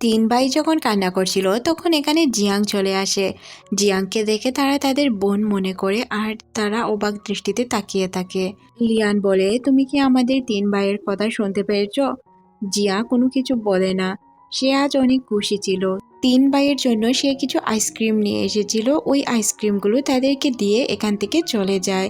তিন ভাই যখন কান্না করছিল, তখন এখানে জিয়াং চলে আসে। জিয়াংকে দেখে তারা তাদের বোন মনে করে, আর তারা অবাক দৃষ্টিতে তাকিয়ে থাকে। লিয়ান বলে, তুমি কি আমাদের তিন ভাইয়ের কথা শুনতে পেরেছ জিয়া কোনো কিছু বলে না। সে আজ অনেক খুশি ছিল। তিন ভাইয়ের জন্য সে কিছু আইসক্রিম নিয়ে এসেছিল। ওই আইসক্রিমগুলো তাদেরকে দিয়ে এখান থেকে চলে যায়।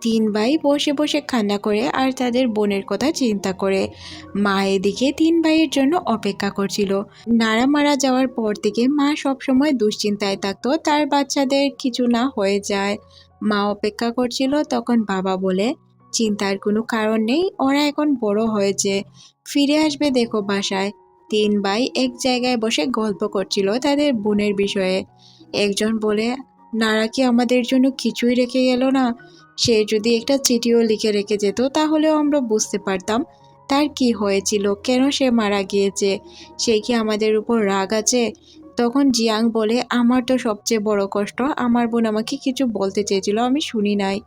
তিন ভাই বসে বসে কান্না করে আর তাদের বোনের কথা চিন্তা করে। মা এদিকে তিন ভাইয়ের জন্য অপেক্ষা করছিল। নাড়া মারা যাওয়ার পর থেকে মা সবসময় দুশ্চিন্তায় থাকতো, তার বাচ্চাদের কিছু না হয়ে যায়। মা অপেক্ষা করছিল, তখন বাবা বলে, চিন্তার কোনো কারণ নেই, ওরা এখন বড় হয়েছে। ফিরে আসবে দেখো বাসায়। তিন ভাই এক জায়গায় বসে গল্প করছিল তাদের বোনের বিষয়ে। একজন বলে, নারা কি আমাদের জন্য কিছুই রেখে গেল না? সে যদি একটা চিঠিও লিখে রেখে যেত, তাহলেও আমরা বুঝতে পারতাম তার কি হয়েছিল, কেন সে মারা গিয়েছে, সে কি আমাদের উপর রাগ আছে? তখন জিয়াং বলে, আমার তো সবচেয়ে বড় কষ্ট, আমার বোন আমাকে কিছু বলতে চেয়েছিল, আমি শুনি নাই।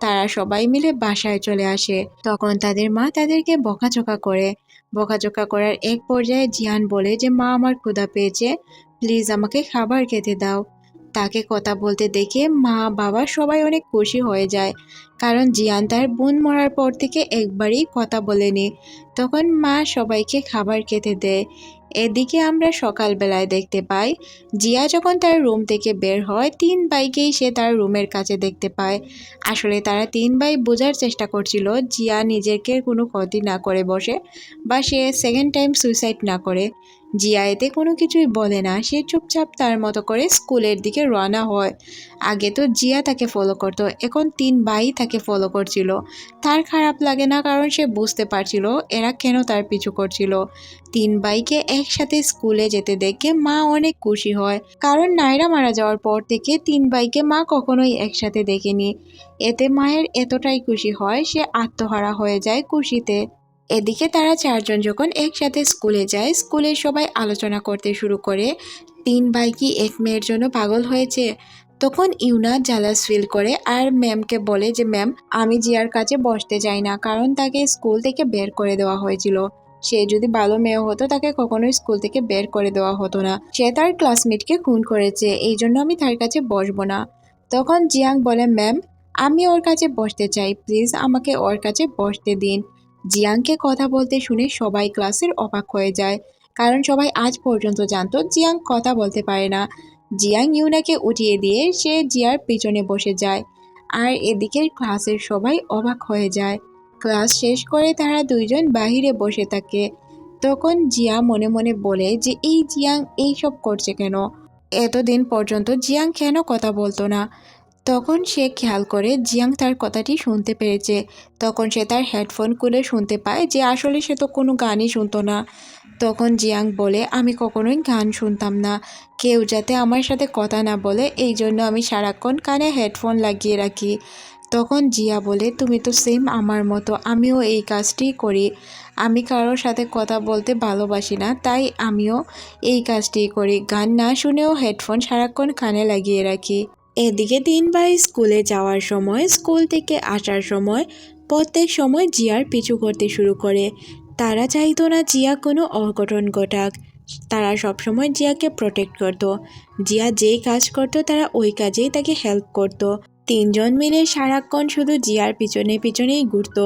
তারা সবাই মিলে বাসায় চলে আসে। তখন তাদের মা তাদেরকে বকাঝকা করে। বকাঝকা করার এক পর্যায়ে জিয়ান বলে যে, মা, আমার ক্ষুধা পেয়েছে, প্লিজ আমাকে খাবার খেতে দাও। তাকে কথা বলতে দেখে মা বাবা সবাই অনেক খুশি হয়ে যায়। কারণ জিয়ান তার বোন মরার পর থেকে একবারই কথা বলেনি। তখন মা সবাইকে খাবার খেতে দেয়। এদিকে আমরা সকালবেলায় দেখতে পাই, জিয়া যখন তার রুম থেকে বের হয়, তিন ভাইকেই সে তার রুমের কাছে দেখতে পায়। আসলে তারা তিন ভাই বোঝার চেষ্টা করছিল, জিয়া নিজেকে কোনো ক্ষতি না করে বসে বা সে সেকেন্ড টাইম সুইসাইড না করে। জিয়া এতে কোনো কিছুই বলে না। সে চুপচাপ তার মতো করে স্কুলের দিকে রওনা হয়। আগে তো জিয়া তাকে ফলো করতো, এখন তিন ভাই তাকে ফলো করছিল। তার খারাপ লাগে না কারণ সে বুঝতে পারছিল এরা কেন তার পিছু করছিল। তিন ভাইকে একসাথে স্কুলে যেতে দেখে মা অনেক খুশি হয়। কারণ নায়রা মারা যাওয়ার পর থেকে তিন ভাইকে মা কখনোই একসাথে দেখেনি। এতে মায়ের এতটাই খুশি হয়, সে আত্মহারা হয়ে যায় খুশিতে। এদিকে তারা চারজন যখন একসাথে স্কুলে যায়, স্কুলের সবাই আলোচনা করতে শুরু করে। তিন ভাই কি এক মেয়ের জন্য পাগল হয়েছে? তখন ইউনা জালাস ফিল করে আর ম্যামকে বলে যে, ম্যাম, আমি জিয়ার কাছে বসতে চাই না, কারণ তাকে স্কুল থেকে বের করে দেওয়া হয়েছিল। সে যদি ভালো মেয়ে হতো, তাকে কখনোই স্কুল থেকে বের করে দেওয়া হতো না। সে তার ক্লাসমেটকে খুন করেছে, এই জন্য আমি তার কাছে বসবো না। তখন জিয়াং বলে, ম্যাম, আমি ওর কাছে বসতে চাই। প্লিজ আমাকে ওর কাছে বসতে দিন। জিয়াংকে কথা বলতে শুনে সবাই ক্লাসের অবাক হয়ে যায়। কারণ সবাই আজ পর্যন্ত জানতো জিয়াং কথা বলতে পারে না। জিয়াং ইউনাকে উঠিয়ে দিয়ে সে জিয়ার পিছনে বসে যায়। আর এদিকে ক্লাসের সবাই অবাক হয়ে যায়। ক্লাস শেষ করে তারা দুইজন বাহিরে বসে থাকে। তখন জিয়া মনে মনে বলে যে, এই জিয়াং, এইসব করছে কেন? এতদিন পর্যন্ত জিয়াং কেন কথা বলতো না? তখন সে খেয়াল করে জিয়াং তার কথাটি শুনতে পেরেছে তখন সে তার হেডফোন খুলে শুনতে পায় যে আসলে সে তো কোনো গানই শুনতো না। তখন জিয়াং বলে, আমি কখনোই গান শুনতাম না। কেউ যাতে আমার সাথে কথা না বলে, এই জন্য আমি সারাক্ষণ কানে হেডফোন লাগিয়ে রাখি। তখন জিয়া বলে, তুমি তো সেম আমার মতো, আমিও এই কাজটিই করি। আমি কারোর সাথে কথা বলতে ভালোবাসি না, তাই আমিও এই কাজটিই করি। গান না শুনেও হেডফোন সারাক্ষণ কানে লাগিয়ে রাখি। এদিকে দিন ভাই স্কুলে যাওয়ার সময়, স্কুল থেকে আসার সময়, প্রত্যেক সময় জিয়ার পিছু করতে শুরু করে। তারা চাইতো না জিয়া কোনো অঘটন ঘটাক। তারা সবসময় জিয়াকে প্রোটেক্ট করত। জিয়া যেই কাজ করত, তারা ওই কাজেই তাকে হেল্প করত। তিনজন মিলে সারাক্ষণ শুধু জিয়ার পিছনে পিছনেই ঘুরত।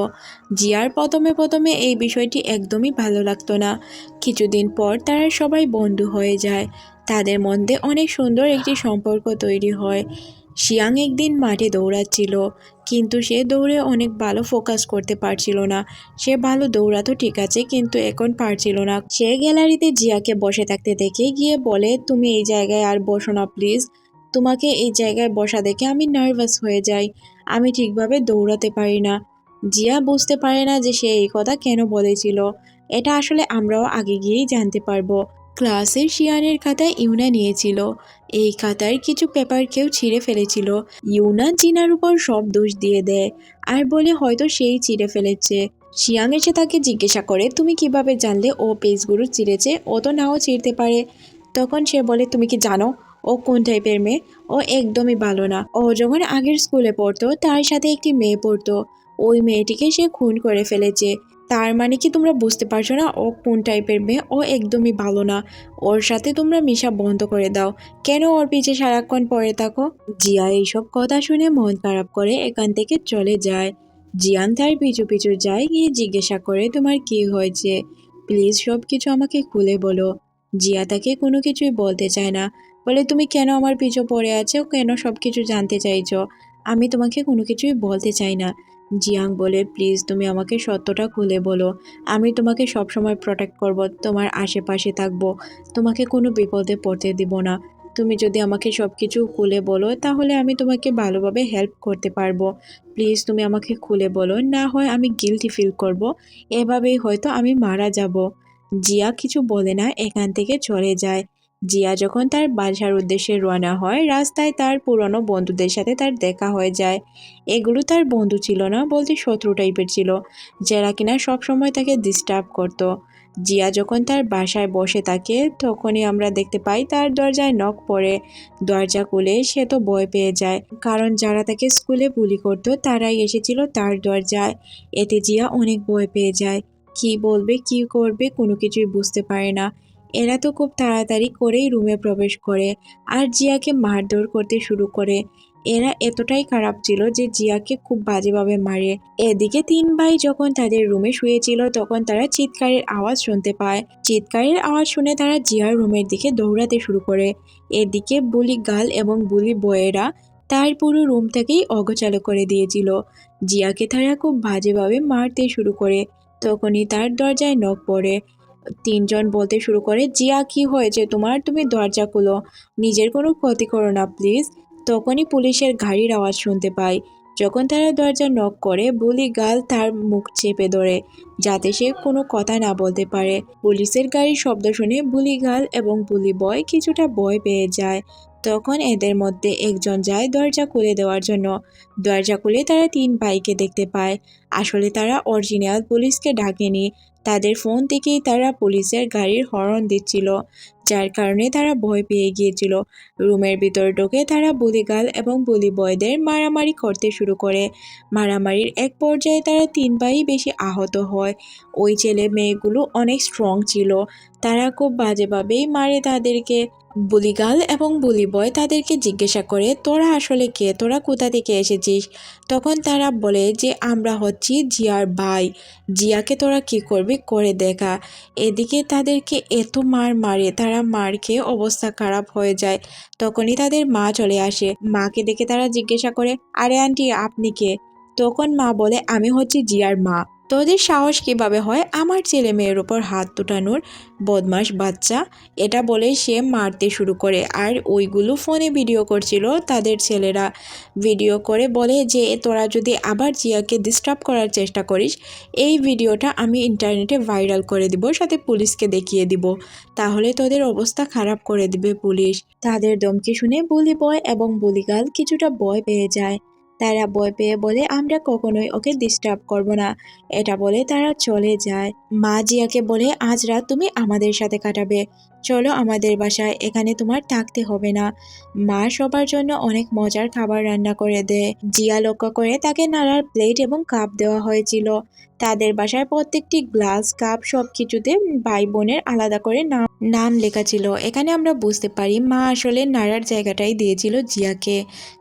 জিয়ার প্রথমে প্রথমে এই বিষয়টি একদমই ভালো লাগতো না। কিছুদিন পর তারা সবাই বন্ধু হয়ে যায়। তাদের মধ্যে অনেক সুন্দর একটি সম্পর্ক তৈরি হয়। শিয়াং একদিন মাঠে দৌড়াচ্ছিল, কিন্তু সে দৌড়ে অনেক ভালো ফোকাস করতে পারছিল না। সে ভালো দৌড়াতো ঠিক আছে, কিন্তু এখন পারছিল না। সে গ্যালারিতে জিয়াকে বসে থাকতে দেখে গিয়ে বলে, তুমি এই জায়গায় আর বসো না, প্লিজ। তোমাকে এই জায়গায় বসা দেখে আমি নার্ভাস হয়ে যাই। আমি ঠিকভাবে দৌড়াতে পারি না। জিয়া বুঝতে পারে না যে সে এই কথা কেন বলেছিল। এটা আসলে আমরাও আগে গিয়েই জানতে পারব। ক্লাসের শিয়ানের খাতায় ইউনা নিয়েছিল। এই খাতার কিছু পেপার কেউ ছিঁড়ে ফেলেছিল। ইউনা জিনার উপর সব দোষ দিয়ে দেয়। আর বলে হয়তো সেই ছিঁড়ে ফেলেছে। শিয়াং এসে তাকে জিজ্ঞাসা করে, তুমি কীভাবে জানলে ও পেজগুলো চিড়েছে ও তো নাও চিড়তে পারে। তখন সে বলে, তুমি কি জানো? ও কোন টাইপের মেয়ে? ও একদমই ভালো না। ও যখন আগের স্কুলে পড়তো, তার সাথে একটি মেয়ে পড়তো। ওই মেয়েটিকে সে খুন করে ফেলেছে। তার মানে কি তোমরা বুঝতে পারছ না? ও কোন টাইপের মেয়ে? ও একদমই ভালো না। ওর সাথে তোমরা মিশা বন্ধ করে দাও। কেন ওর পিছে সারাক্ষণ পড়ে থাকো? জিয়া এইসব কথা শুনে মন খারাপ করে এখান থেকে চলে যায়। জিয়ান তার পিছু পিছু যায়, গিয়ে জিজ্ঞাসা করে, তোমার কি হয়েছে? প্লিজ সব কিছু আমাকে খুলে বলো। জিয়া তাকে কোনো কিছুই বলতে চায় না। বলে, তুমি কেন আমার পিছু পড়ে আছো? কেন সব কিছু জানতে চাইছো? আমি তোমাকে কোনো কিছুই বলতে চাই না। জিয়াং বলে, প্লিজ, তুমি আমাকে সত্যটা খুলে বলো। আমি তোমাকে সবসময় প্রোটেক্ট করব, তোমার আশেপাশে থাকব। তোমাকে কোনো বিপদে পড়তে দিব না। তুমি যদি আমাকে সব কিছু খুলে বলো, তাহলে আমি তোমাকে ভালোভাবে হেল্প করতে পারব। প্লিজ, তুমি আমাকে খুলে বলো। না হয় আমি গিলটি ফিল করব। এভাবেই হয়তো আমি মারা যাব। জিয়া কিছু বলে না, এখান থেকে চলে যায়। জিয়া যখন তার বাসার উদ্দেশ্যে রওনা হয়, রাস্তায় তার পুরনো বন্ধুদের সাথে তার দেখা হয়ে যায়। এগুলো তার বন্ধু ছিল না বলতে শত্রু টাইপের ছিল, যারা কিনা সবসময় তাকে ডিস্টার্ব করতো। জিয়া যখন তার বাসায় বসে থাকে, তখনই আমরা দেখতে পাই তার দরজায় নখ পড়ে। দরজা খুলে সে তো ভয় পেয়ে যায়, কারণ যারা তাকে স্কুলে বুলি করতো, তারাই এসেছিল তার দরজায়। এতে জিয়া অনেক ভয় পেয়ে যায়, কি বলবে, কি করবে কোনো কিছুই বুঝতে পারে না। এরা তো খুব তাড়াতাড়ি করেই রুমে প্রবেশ করে আর জিয়াকে মারধর করতে শুরু করে। এরা এতটাই খারাপ ছিল যে জিয়াকে খুব বাজেভাবে মারে। এদিকে তিন ভাই যখন তাদের রুমে শুয়েছিল তখন তারা চিৎকারের আওয়াজ শুনতে পায়। চিৎকারের আওয়াজ শুনে তারা জিয়ার রুমের দিকে দৌড়াতে শুরু করে। এদিকে বুলি গাল এবং বুলি বয়েরা তার পুরো রুমটাকেই অগোচালো করে দিয়েছিল। জিয়াকে তারা খুব বাজেভাবে মারতে শুরু করে। তখনই তার দরজায় নখ পড়ে। তিনজন বলতে শুরু করে, জিয়া, কি হয়েছে তোমার? তুমি দরজা খুলো। নিজের কোনো ক্ষতি করো না, প্লিজ। তখনই পুলিশের গাড়ির আওয়াজ শুনতে পাই। যখন তারা দরজা নক করে, বুলি গাল তার মুখ চেপে ধরে, যাতে সে কোনো কথা না বলতে পারে। পুলিশের গাড়ির শব্দ শুনে বুলি গাল এবং বুলি বয় কিছুটা ভয় পেয়ে যায়। তখন এদের মধ্যে একজন যায় দরজা খুলে দেওয়ার জন্য। দরজা খুলে তারা তিন ভাইকে দেখতে পায়। আসলে তারা অরিজিনাল পুলিশকে ডাকেনি। তাদের ফোন থেকেই তারা পুলিশের গাড়ির হর্ন দিচ্ছিল, যার কারণে তারা ভয় পেয়ে গিয়েছিল। রুমের ভিতর ঢোকে তারা বুলিগাল এবং বুলি বয়দের মারামারি করতে শুরু করে। মারামারির এক পর্যায়ে তারা তিন ভাই বেশি আহত হয়। ওই ছেলে মেয়েগুলো অনেক স্ট্রং ছিল। তারা খুব বাজেভাবেই মারে তাদেরকে। বুলিগাল এবং বুলি বয় তাদেরকে জিজ্ঞাসা করে, তোরা আসলে কে? তোরা কোথা থেকে এসেছিস? তখন তারা বলে যে, আমরা হচ্ছি জিয়ার ভাই, জিয়াকে তোরা কি করবি করে দেখা। এদিকে তাদেরকে এত মার মারে, তারা মার খেয়ে অবস্থা খারাপ হয়ে যায়। তখনই তাদের মা চলে আসে। মাকে দেখে তারা জিজ্ঞাসা করে, আরে আন্টি, আপনি কে? তখন মা বলে, আমি হচ্ছি জিয়ার মা। তোদের সাহস কীভাবে হয়? আমার ছেলে মেয়ের ওপর হাত তুটানোর বদমাস বাচ্চা। এটা বলে সে মারতে শুরু করে। আর ওইগুলো ফোনে ভিডিও করছিল। তাদের ছেলেরা ভিডিও করে বলে যে, তোরা যদি আবার জিয়াকে ডিস্টার্ব করার চেষ্টা করিস, এই ভিডিওটা আমি ইন্টারনেটে ভাইরাল করে দিব, সাথে পুলিশকে দেখিয়ে দিব। তাহলে তোদের অবস্থা খারাপ করে দিবে পুলিশ। তাদের দমকি শুনে বুলি বয় এবং বুলিগাল কিছুটা ভয় পেয়ে যায়। তারা ভয় পেয়ে বলে, আমরা কখনোই ওকে ডিস্টার্ব করব না। এটা বলে তারা চলে যায়। মা জিয়াকে বলে, আজ রাত তুমি আমাদের সাথে কাটাবে। চলো আমাদের বাসায়, এখানে তোমার থাকতে হবে না। মা সবার জন্য অনেক মজার খাবার রান্না করে দেয়। জিয়া লক্ষ্য করে তাকে নাড়ার প্লেট এবং কাপ দেওয়া হয়েছিল। তাদের বাসায় প্রত্যেকটি গ্লাস কাপ সব কিছুতে ভাই বোনের আলাদা করে নাম নাম লেখা ছিল। এখানে আমরা বুঝতে পারি মা আসলে নাড়ার জায়গাটাই দিয়েছিল জিয়াকে।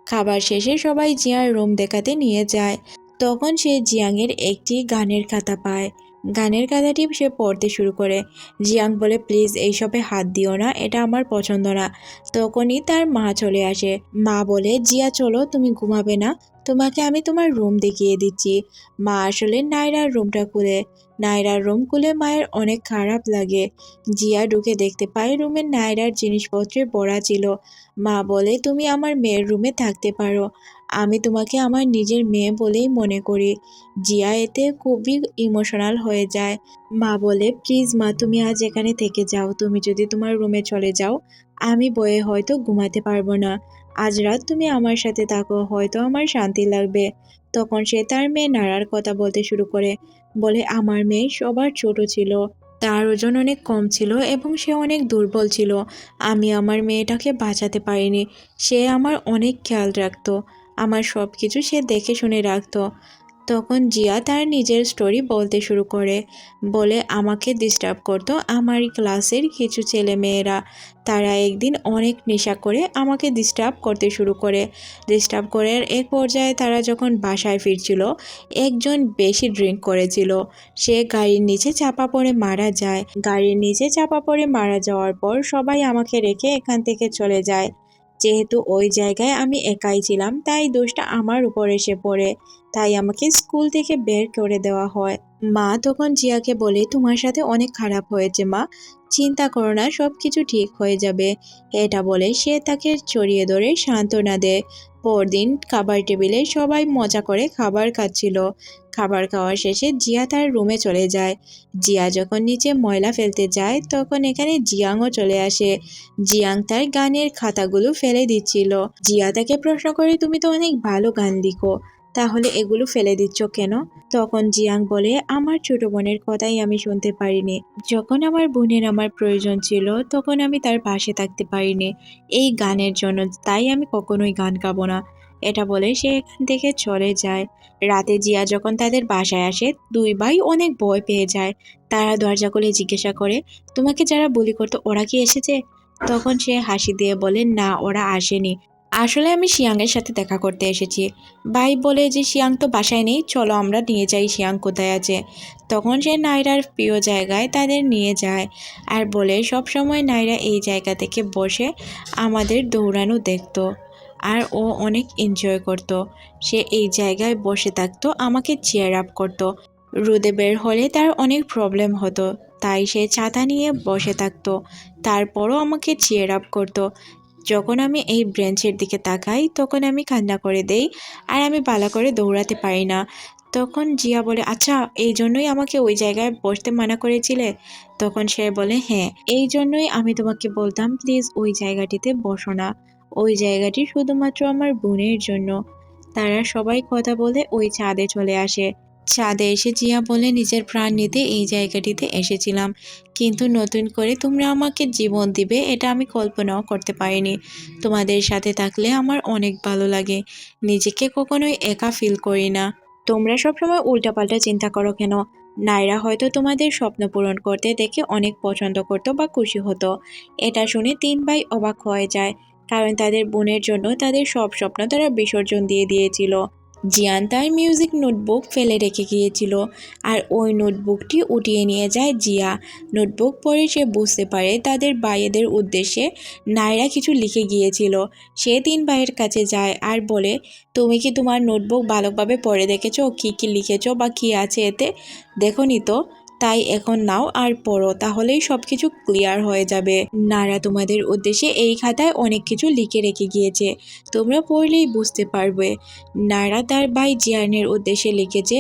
খাবার শেষে সবাই জিয়ার রুম দেখাতে নিয়ে যায়। তখন সে জিয়াংয়ের একটি গানের খাতা পায়। গানের খাতাটি সে পড়তে শুরু করে। জিয়াং বলে, প্লিজ, এইসবে হাত দিও না, এটা আমার পছন্দ না। তখনই তার মা চলে আসে। মা বলে, জিয়া, চলো, তুমি ঘুমাবে না। তোমাকে আমি তোমার রুম দেখিয়ে দিচ্ছি। মা আসলে নায়রার রুমটা খুলে। নায়রার রুম খুলে মায়ের অনেক খারাপ লাগে। জিয়া ঢুকে দেখতে পায় রুমের নাইরার জিনিসপত্রে ভরা ছিল। মা বলে, তুমি আমার মেয়ের রুমে থাকতে পারো। আমি তোমাকে আমার নিজের মেয়ে বলেই মনে করি। জিয়া এতে খুবই ইমোশনাল হয়ে যায়। মা বলে, প্লিজ মা, তুমি আজ এখানে থেকে যাও। তুমি যদি তোমার রুমে চলে যাও, আমি বয়ে হয়তো ঘুমাতে পারব না। আজ রাত তুমি আমার সাথে থাকো, হয়তো আমার শান্তি লাগবে। তখন সে তার মেয়ে নাড়ার কথা বলতে শুরু করে। বলে, আমার মেয়ে সবার ছোট ছিল। তার ওজন অনেক কম ছিল এবং সে অনেক দুর্বল ছিল। আমি আমার মেয়েটাকে বাঁচাতে পারিনি। সে আমার অনেক খেয়াল রাখতো। আমার সব কিছু সে দেখে শুনে রাখতো। তখন জিয়া তার নিজের স্টোরি বলতে শুরু করে। বলে আমাকে ডিস্টার্ব করতো আমার ক্লাসের কিছু ছেলে মেয়েরা তারা একদিন অনেক নেশা করে আমাকে ডিস্টার্ব করতে শুরু করে। ডিস্টার্ব করে এক পর্যায়ে তারা যখন বাসায় ফিরছিল, একজন বেশি ড্রিঙ্ক করেছিল। সে গাড়ির নিচে চাপা পড়ে মারা যায়। গাড়ির নিচে চাপা পড়ে মারা যাওয়ার পর সবাই আমাকে রেখে এখান থেকে চলে যায়। যেহেতু ওই জায়গায় আমি একাই ছিলাম, তাই দোষটা আমার উপর এসে পড়ে। তাই আমাকে স্কুল থেকে বের করে দেওয়া হয়। মা তখন জিয়াকে বলে, তোমার সাথে অনেক খারাপ হয়েছে মা। চিন্তা করো না সব কিছু ঠিক হয়ে যাবে। এটা বলে সে তাকে চড়িয়ে ধরে সান্ত্বনা দেয়। পরদিন খাবার টেবিলে সবাই মজা করে খাবার খাচ্ছিল। খাবার খাওয়া শেষে জিয়া তার রুমে চলে যায়। জিয়া যখন নিচে ময়লা ফেলতে যায়, তখন এখানে জিয়াংও চলে আসে। জিয়াং তার গানের খাতাগুলো ফেলে দিচ্ছিল। জিয়া তাকে প্রশ্ন করে, তুমি তো অনেক ভালো গান লিখো, তাহলে এগুলো ফেলে দিচ্ছ কেন? তখন জিয়াং বলে, আমার ছোট বোনের কথাই আমি শুনতে পারিনি। যখন আমার বোনের আমার প্রয়োজন ছিল, তখন আমি তার পাশে থাকতে পারিনি। এই গানের জন্য তাই আমি কখনোই গান গাবো না। এটা বলে সে এখান থেকে চলে যায়। রাতে জিয়া যখন তাদের বাসায় আসে, দুই ভাই অনেক ভয় পেয়ে যায়। তারা দরজা খুলে জিজ্ঞাসা করে, তোমাকে যারা বলি করতো, ওরা কি এসেছে? তখন সে হাসি দিয়ে বলে, না, ওরা আসেনি। আসলে আমি শিয়াংয়ের সাথে দেখা করতে এসেছি। ভাই বলে যে, শিয়াং তো বাসায় নেই, চলো আমরা নিয়ে যাই, শিয়াং কোথায় আছে? তখন সে নাইরার প্রিয় জায়গায় তাদের নিয়ে যায় আর বলে সব সময় নাইরা এই জায়গা থেকে বসে আমাদের দৌড়ানো দেখতো। আর ও অনেক এনজয় করতো। সে এই জায়গায় বসে থাকতো, আমাকে চেয়ার আপ করতো। রোদে বের হলে তার অনেক প্রবলেম হতো, তাই সে ছাতা নিয়ে বসে থাকতো। তারপরও আমাকে চেয়ার আপ করতো। যখন আমি এই ব্রেঞ্চের দিকে তাকাই, তখন আমি কান্না করে দেই আর আমি বালা করে দৌড়াতে পারি না। তখন জিয়া বলে আচ্ছা এই জন্যই আমাকে ওই জায়গায় বসতে মানা করেছিলে? তখন সে বলে হ্যাঁ এই জন্যই আমি তোমাকে বলতাম প্লিজ ওই জায়গাটিতে বসো না। ওই জায়গাটি শুধুমাত্র আমার বোনের জন্য। তারা সবাই কথা বলে ওই ছাদে চলে আসে। ছাদে এসে জিয়া বলে, নিজের প্রাণ নিতে এই জায়গাটিতে এসেছিলাম। কিন্তু নতুন করে তোমরা আমাকে জীবন দিবে, এটা আমি কল্পনাও করতে পারিনি। তোমাদের সাথে থাকলে আমার অনেক ভালো লাগে। নিজেকে কখনোই একা ফিল করি না। তোমরা সবসময় উল্টাপাল্টা চিন্তা করো কেন? নাইরা হয়তো তোমাদের স্বপ্ন পূরণ করতে দেখে অনেক পছন্দ করতো বা খুশি হতো। এটা শুনে তিন ভাই অবাক হয়ে যায়। কারণ তাদের বোনের জন্য তাদের সব স্বপ্ন তারা বিসর্জন দিয়ে দিয়েছিল। জিয়ান তার মিউজিক নোটবুক ফেলে রেখে গিয়েছিল আর ওই নোটবুকটি উঠিয়ে নিয়ে যায় জিয়া। নোটবুক পড়ে সে বুঝতে পারে তাদের ভাইয়েদের উদ্দেশ্যে নাইরা কিছু লিখে গিয়েছিল। সে তিন ভাইয়ের কাছে যায় আর বলে, তুমি কি তোমার নোটবুক ভালোভাবে পড়ে দেখেছ? কী কী লিখেছো বা কী আছে এতে? দেখো নি তো। তাই এখন নাও আর পড়ো, তাহলেই সব কিছু ক্লিয়ার হয়ে যাবে। নারা তোমাদের উদ্দেশ্যে এই খাতায় অনেক কিছু লিখে রেখে গিয়েছে, তোমরা পড়লেই বুঝতে পারবে। নারা তার ভাই জিয়ানের উদ্দেশ্যে লিখেছে,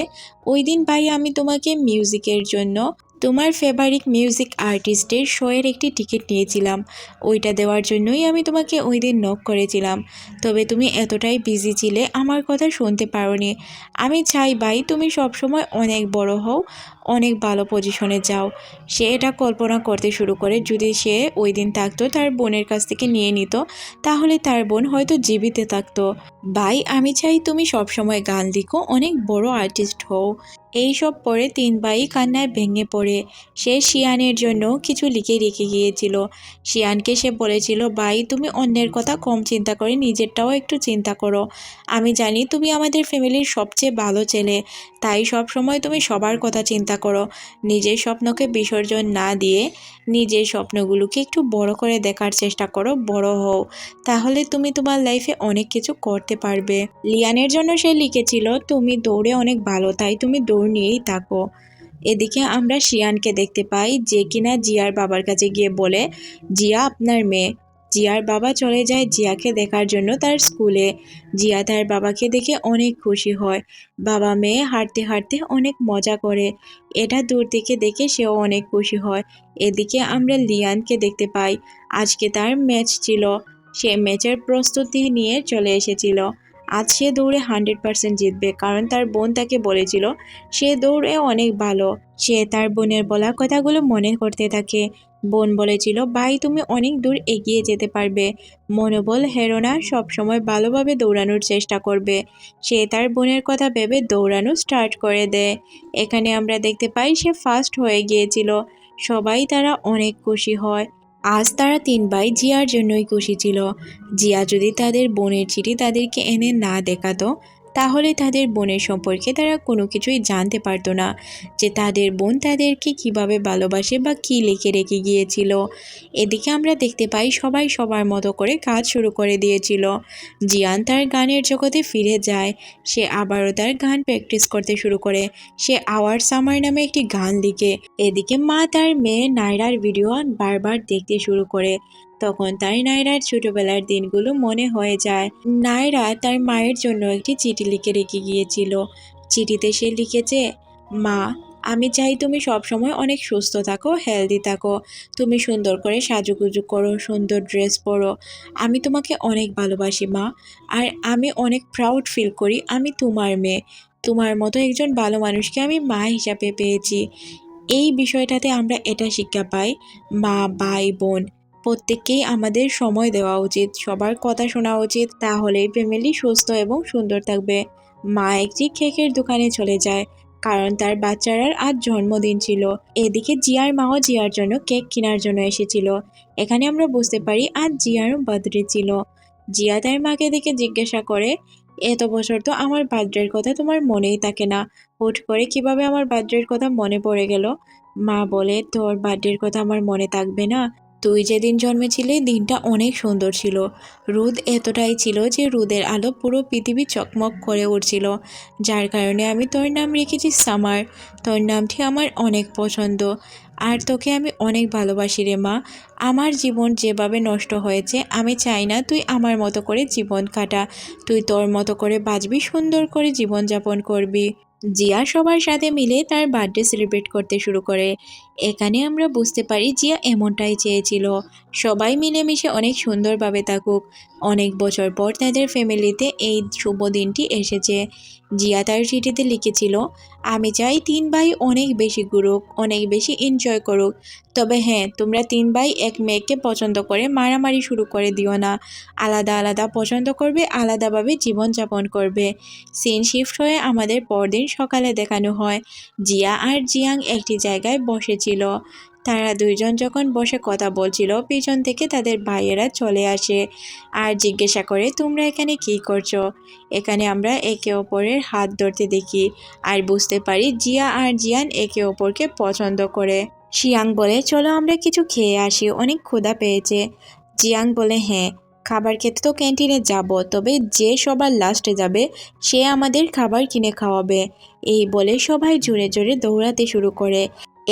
ওই দিন ভাই আমি তোমাকে মিউজিকের জন্য তোমার ফেভারিট মিউজিক আর্টিস্টের শোয়ের একটি টিকিট নিয়েছিলাম। ওইটা দেওয়ার জন্যই আমি তোমাকে ওই দিন নক করেছিলাম। তবে তুমি এতটাই বিজি ছিলে, আমার কথা শুনতে পারোনি। আমি চাই ভাই, তুমি সবসময় অনেক বড় হও, অনেক ভালো পজিশনে যাও। সে এটা কল্পনা করতে শুরু করে, যদি সে ওই দিন থাকতো, তার বোনের কাছ থেকে নিয়ে নিত, তাহলে তার বোন হয়তো জীবিত থাকতো। ভাই, আমি চাই তুমি সবসময় গান লিখো, অনেক বড় আর্টিস্ট হও। এইসব পরে তিন ভাই কান্নায় ভেঙে পড়ে সে শিয়ানের জন্য কিছু লিখে রেখে গিয়েছিল। শিয়ানকে সে বলেছিল, ভাই, তুমি অন্যের কথা কম চিন্তা করে নিজেরটাও একটু চিন্তা করো। আমি জানি তুমি আমাদের ফ্যামিলির সবচেয়ে ভালো ছেলে, তাই সব সময় তুমি সবার কথা চিন্তা করো। নিজের স্বপ্নকে বিসর্জন না দিয়ে নিজের স্বপ্নগুলোকে একটু বড় করে দেখার চেষ্টা করো, বড় হও। তাহলে তুমি তোমার লাইফে অনেক কিছু করতে পারবে। লিয়ানের জন্য সে লিখেছিল, তুমি দৌড়ে অনেক ভালো, তাই তুমি দৌড় নিয়েই থাকো। এদিকে আমরা শিয়ানকে দেখতে পাই যে কিনা জিয়ার বাবার কাছে গিয়ে বলে, জিয়া আপনার মেয়ে। জিয়ার বাবা চলে যায় জিয়াকে দেখার জন্য তার স্কুলে। জিয়া তার বাবাকে দেখে অনেক খুশি হয়। বাবা মেয়ে হাঁটতে হাঁটতে অনেক মজা করে। এটা দূর থেকে দেখে সেও অনেক খুশি হয়। এদিকে আমরা লিয়ানকে দেখতে পাই। আজকে তার ম্যাচ ছিল। সে ম্যাচের প্রস্তুতি নিয়ে চলে এসেছিল। আজ সে দৌড়ে হান্ড্রেড পার্সেন্ট জিতবে, কারণ তার বোন তাকে বলেছিল, সে দৌড়ে অনেক ভালো। সে তার বোনের বলা কথাগুলো মনে করতে থাকে। বোন বলেছিল, ভাই, তুমি অনেক দূর এগিয়ে যেতে পারবে। মনোবল হেরো না সবসময় ভালোভাবে দৌড়ানোর চেষ্টা করবে। সে তার বোনের কথা ভেবে দৌড়ানো স্টার্ট করে দেয় এখানে আমরা দেখতে পাই, সে ফার্স্ট হয়ে গিয়েছিল। সবাই তারা অনেক খুশি হয়। আজ তারা তিন ভাই জিয়ার জন্যই খুশি ছিল। জিয়া যদি তাদের বোনের চিঠি তাদেরকে এনে না দেখাতো তাহলে তাদের বোনের সম্পর্কে তারা কোনো কিছুই জানতে পারতো না যে তাদের বোন তাদেরকে কীভাবে ভালোবাসে বা কী লিখে রেখে গিয়েছিল। এদিকে আমরা দেখতে পাই সবাই সবার মতো করে কাজ শুরু করে দিয়েছিল। জিয়ান তার গানের জগতে ফিরে যায়, সে আবারও তার গান প্র্যাকটিস করতে শুরু করে। সে আওয়ার সামার নামে একটি গান লিখে। এদিকে মা তার মেয়ে নায়রার ভিডিও বারবার দেখতে শুরু করে। তখন তার নায়রার ছোটবেলার দিনগুলো মনে হয়ে যায়। নায়রা তার মায়ের জন্য একটি চিঠি লিখে রেখে গিয়েছিল। চিঠিতে সে লিখেছে, মা, আমি চাই তুমি সবসময় অনেক সুস্থ থাকো হেলদি থাকো। তুমি সুন্দর করে সাজুগুজু করো, সুন্দর ড্রেস পরো। আমি তোমাকে অনেক ভালোবাসি, মা। আর আমি অনেক প্রাউড ফিল করি, আমি তোমার মেয়ে। তোমার মতো একজন ভালো মানুষকে আমি মা হিসাবে পেয়েছি। এই বিষয়টাতে আমরা এটা শিক্ষা পাই। মা, ভাই, বোন প্রত্যেককেই আমাদের সময় দেওয়া উচিত, সবার কথা শোনা উচিত, তাহলেই ফ্যামিলি সুস্থ এবং সুন্দর থাকবে। মা একটি কেকের দোকানে চলে যায়, কারণ তার বাচ্চারার আজ জন্মদিন ছিল। এদিকে জিয়ার মাও জিয়ার জন্য কেক কেনার জন্য এসেছিল। এখানে আমরা বুঝতে পারি আজ জিয়ারও বার্থডে ছিল। জিয়া তার মাকে দেখে জিজ্ঞাসা করে, এত বছর তো আমার বার্থডের কথা তোমার মনেই থাকে না। হুট করে কীভাবে আমার বার্থডের কথা মনে পড়ে গেল? মা বলে, তোর বার্থডের কথা আমার মনে থাকবে না। তুই যেদিন জন্মেছিলি, দিনটা অনেক সুন্দর ছিল। রোদ এতটাই ছিল যে রোদের আলো পুরো পৃথিবী চকমক করে উঠছিল যার কারণে আমি তোর নাম রেখেছি সামার। তোর নামটি আমার অনেক পছন্দ। আর তোকে আমি অনেক ভালোবাসি রে মা। আমার জীবন যেভাবে নষ্ট হয়েছে, আমি চাই না তুই আমার মতো করে জীবন কাটা। তুই তোর মতো করে বাঁচবি, সুন্দর করে জীবনযাপন করবি। জিয়া সবার সাথে মিলে তার বার্থডে সেলিব্রেট করতে শুরু করে। এখানে আমরা বুঝতে পারি জিয়া এমনটাই চেয়েছিল। সবাই মিলেমিশে অনেক সুন্দরভাবে থাকুক। অনেক বছর পর তাদের ফ্যামিলিতে এই শুভ দিনটি এসেছে। জিয়া তার চিঠিতে লিখেছিল আমি চাই তিন ভাই অনেক বেশি ঘুরুক, অনেক বেশি এনজয় করুক। তবে হ্যাঁ তোমরা তিন ভাই এক মেয়েকে পছন্দ করে মারামারি শুরু করে দিও না। আলাদা আলাদা পছন্দ করবে, আলাদাভাবে জীবনযাপন করবে। সিন শিফট হয়ে আমাদের পরদিন সকালে দেখানো হয়। জিয়া আর জিয়াং একটি জায়গায় বসেছিল। তারা দুইজন যখন বসে কথা বলছিল, পিছন থেকে তাদের ভাইয়েরা চলে আসে আর জিজ্ঞাসা করে, তোমরা এখানে কি করছ? এখানে আমরা একে অপরের হাত ধরতে দেখি আর বুঝতে পারি জিয়া আর জিয়ান একে অপরকে পছন্দ করে। শিয়াং বলে, চলো আমরা কিছু খেয়ে আসি, অনেক ক্ষুধা পেয়েছে। জিয়াং বলে হ্যাঁ খাবার খেতে তো ক্যান্টিনে যাব, তবে যে সবার লাস্টে যাবে, সে আমাদের খাবার কিনে খাওয়াবে। এই বলে সবাই জোরে জোরে দৌড়াতে শুরু করে।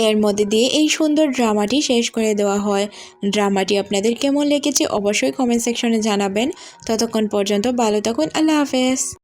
এর মধ্যে দিয়ে এই সুন্দর ড্রামাটি শেষ করে দেওয়া হয়। ড্রামাটি আপনাদের কেমন লেগেছে অবশ্যই কমেন্ট সেকশনে জানাবেন। ততক্ষণ পর্যন্ত ভালো থাকুন। আল্লাহ হাফেজ।